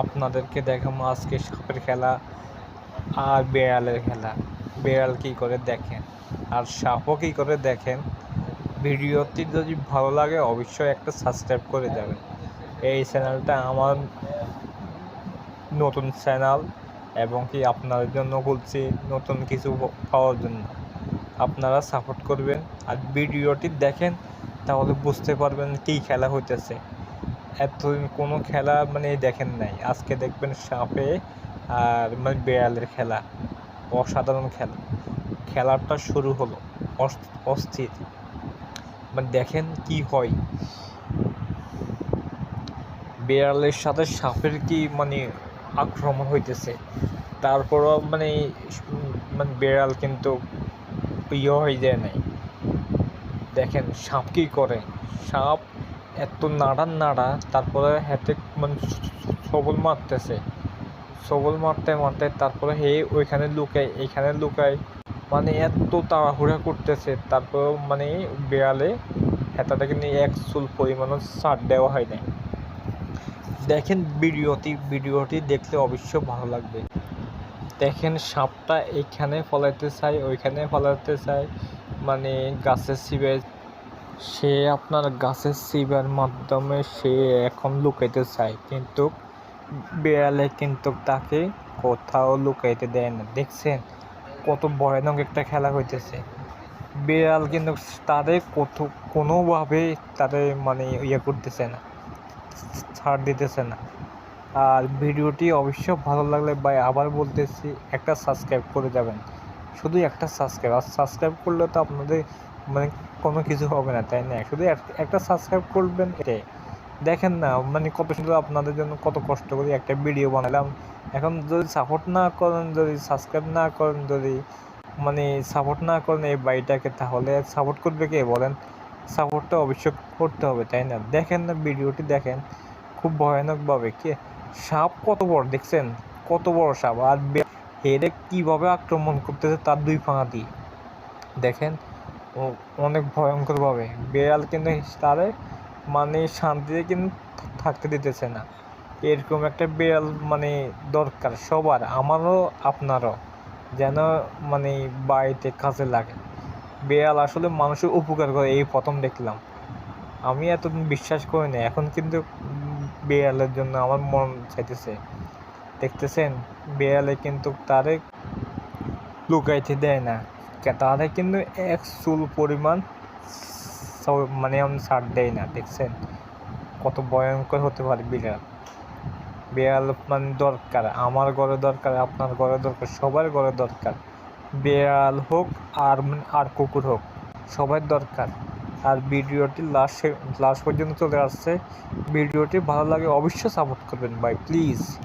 আপনাদেরকে দেখাবো আজকে সাপের খেলা আর বেড়ালের খেলা। বেড়াল কী করে দেখেন আর সাপও কী করে দেখেন? ভিডিওটি যদি ভালো লাগে অবশ্যই একটা সাবস্ক্রাইব করে দেবেন এই চ্যানেলটা আমার নতুন চ্যানেল এবং কি আপনাদের জন্য বলছি নতুন কিছু পাওয়ার জন্য। আপনারা সাপোর্ট করবেন আর ভিডিওটি দেখেন তাহলে বুঝতে পারবেন কী খেলা হইতেছে। এতদিন কোনো খেলা মানে দেখেন নাই। আজকে দেখবেন সাপে আর মানে বেড়ালের খেলা, অসাধারণ খেলা। খেলাটা শুরু হলো অস- অস্থির। মানে দেখেন কি হয়। বেড়ালের সাথে সাপের কি মানে আক্রমণ হইতেছে? তারপরও মানে মানে বেড়াল কিন্তু ইয়ে হয়ে যায় নাই। দেখেন সাপ কি করে? সাপ এত নাড়া নাড়া, তারপরে হাতে মানে সবল মারতেছে। সবল মারতে মারতে তারপরে হে ওইখানে লুকায়, এইখানে লুকায়। মানে এত তাড়াহুড়া করতেছে তারপর মানে বেড়ালে হেতাটাকে নিয়ে এক চুল পরিমাণও ছাড় দেওয়া হয় না দেখেন ভিডিওটি ভিডিওটি দেখলে অবশ্যই ভালো লাগবে। দেখেন সাপটা এইখানে ফলাইতে চাই ওইখানে ফলাইতে চাই মানে গাছের শিবে সে আপনার গাছের শিবের মাধ্যমে সে এখন লুকাইতে চায়, কিন্তু বেড়ালে কিন্তু তাকে কোথাও লুকাইতে দেয় না। দেখছেন কত ভয়ানক একটা খেলা হইতেছে। বিড়াল কিন্তু তাদের কত কোনোভাবে তাদের মানে ইয়ে করতেছে না, ছাড় দিতেছে না। আর ভিডিওটি অবশ্যই ভালো লাগলে ভাই আবার বলতেছি, একটা সাবস্ক্রাইব করে যাবেন। শুধু একটা সাবস্ক্রাইব, আর সাবস্ক্রাইব করলে তো আপনাদের মানে কোনো কিছু হবে না, তাই না? শুধু এক- একটা সাবস্ক্রাইব করবেন, এটাই। দেখেন না মানে কত সুন্দর আপনাদের জন্য কত কষ্ট করে একটা ভিডিও বানালাম। এখন যদি সাপোর্ট না করেন, যদি সাবস্ক্রাইব না করেন, যদি মানে সাপোর্ট না করেন এই বাড়িটাকে, তাহলে সাপোর্ট করবে কে বলেন? সাপোর্টটা অবশ্যই করতে হবে, তাই না? দেখেন না ভিডিওটি দেখেন। খুব ভয়ানকভাবে, কে? সাপ কত বড়, দেখছেন? কত বড় সাপ। আর হেডে কীভাবে আক্রমণ করতেছে তার দুই ফাঁকা দিয়ে দেখেন অনেক ভয়ঙ্করভাবে। বেড়াল কিন্তু তারে মানে শান্তিতে কিন্তু থাকতে দিতেছে না। এরকম একটা বেড়াল মানে দরকার সবার, আমারও, আপনারও, যেন মানে বাড়িতে কাজে লাগে। বেড়াল আসলে মানুষের উপকার করে, এই প্রথম দেখলাম। আমি এতদিন বিশ্বাস করি না এখন কিন্তু বেড়ালের জন্য আমার মন চাইতেছে। দেখতেছেন বেড়ালে কিন্তু তারে লুকাইতে দেয় না। তারে কিন্তু এক চুল পরিমাণ মানে আমি ছাড় দেয় না, দেখছেন? কত ভয়ঙ্কর হতে পারে বিড়াল। বিড়াল মানে দরকার, আমার ঘরে দরকার, আপনার ঘরে দরকার, সবার ঘরে দরকার। বিড়াল হোক আর মানে- আর কুকুর হোক, সবার দরকার। আর ভিডিওটি লাস্ট লাস্ট পর্যন্ত চলে আসছে, ভিডিওটি ভালো লাগে অবশ্যই সাপোর্ট করবেন ভাই প্লিজ